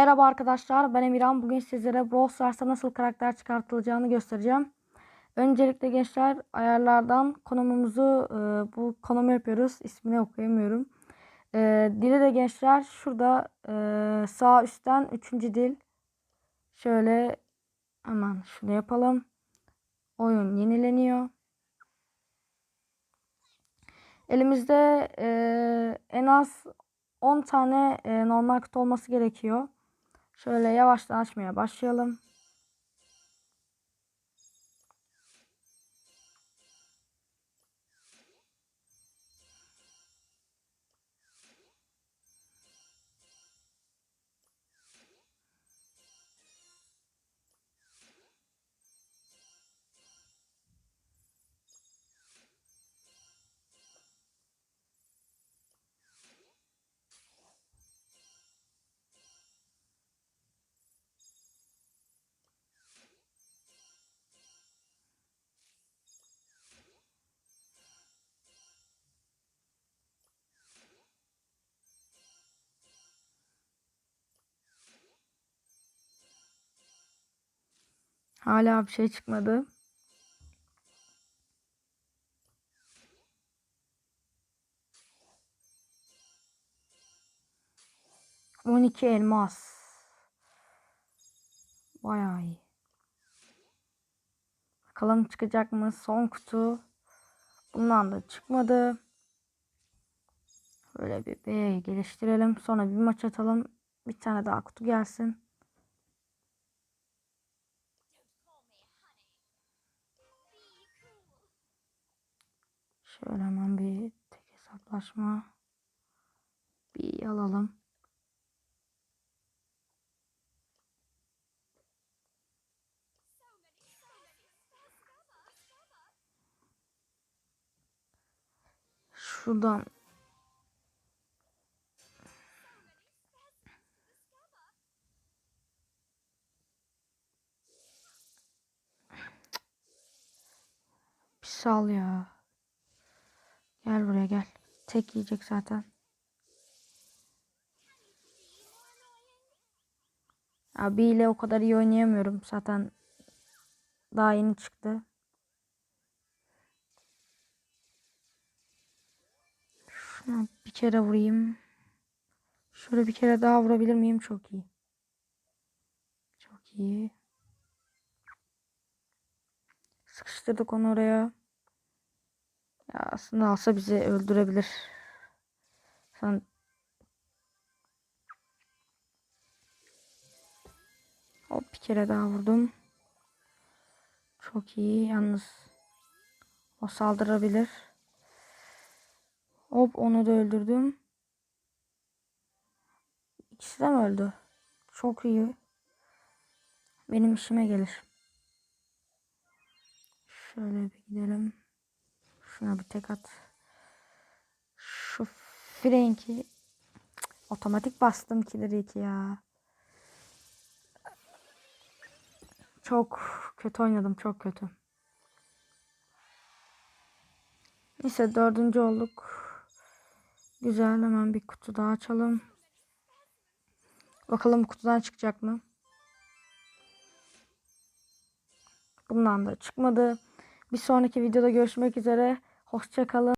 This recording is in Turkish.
Merhaba arkadaşlar ben Emirhan. Bugün sizlere Brawl Stars'ta nasıl karakter çıkartılacağını göstereceğim. Öncelikle gençler ayarlardan konumumuzu e, bu konumu yapıyoruz. İsmini okuyamıyorum. E, dili de gençler şurada e, sağ üstten 3. dil. Şöyle hemen şunu yapalım. Oyun yenileniyor. Elimizde e, en az 10 tane e, normal kutu olması gerekiyor. Şöyle yavaştan açmaya başlayalım. Hala bir şey çıkmadı. On iki elmas. Bayağı iyi. Bakalım çıkacak mı? Son kutu. Bundan da çıkmadı. Böyle bir B geliştirelim. Sonra bir maç atalım. Bir tane daha kutu gelsin. Şöyle hemen bir tek hesaplaşma. Bir alalım. Şuradan bir sal ya. Gel buraya gel. Tek yiyecek zaten. Abiyle o kadar iyi oynayamıyorum. Zaten daha yeni çıktı. Şuna bir kere vurayım. Şöyle bir kere daha vurabilir miyim? Çok iyi. Çok iyi. Sıkıştırdık onu oraya. Ya aslında alsa bizi öldürebilir. Sen Hop bir kere daha vurdum. Çok iyi. Yalnız o saldırabilir. Hop onu da öldürdüm. İkisi de mi öldü? Çok iyi. Benim işime gelir. Şöyle bir gidelim. Şuna bir tek at. Şu frenki otomatik bastım kileri iki ya. Çok kötü oynadım. Çok kötü. Neyse dördüncü olduk. Güzel hemen bir kutu daha açalım. Bakalım kutudan çıkacak mı? Bundan da çıkmadı. Bir sonraki videoda görüşmek üzere. Hoşçakalın.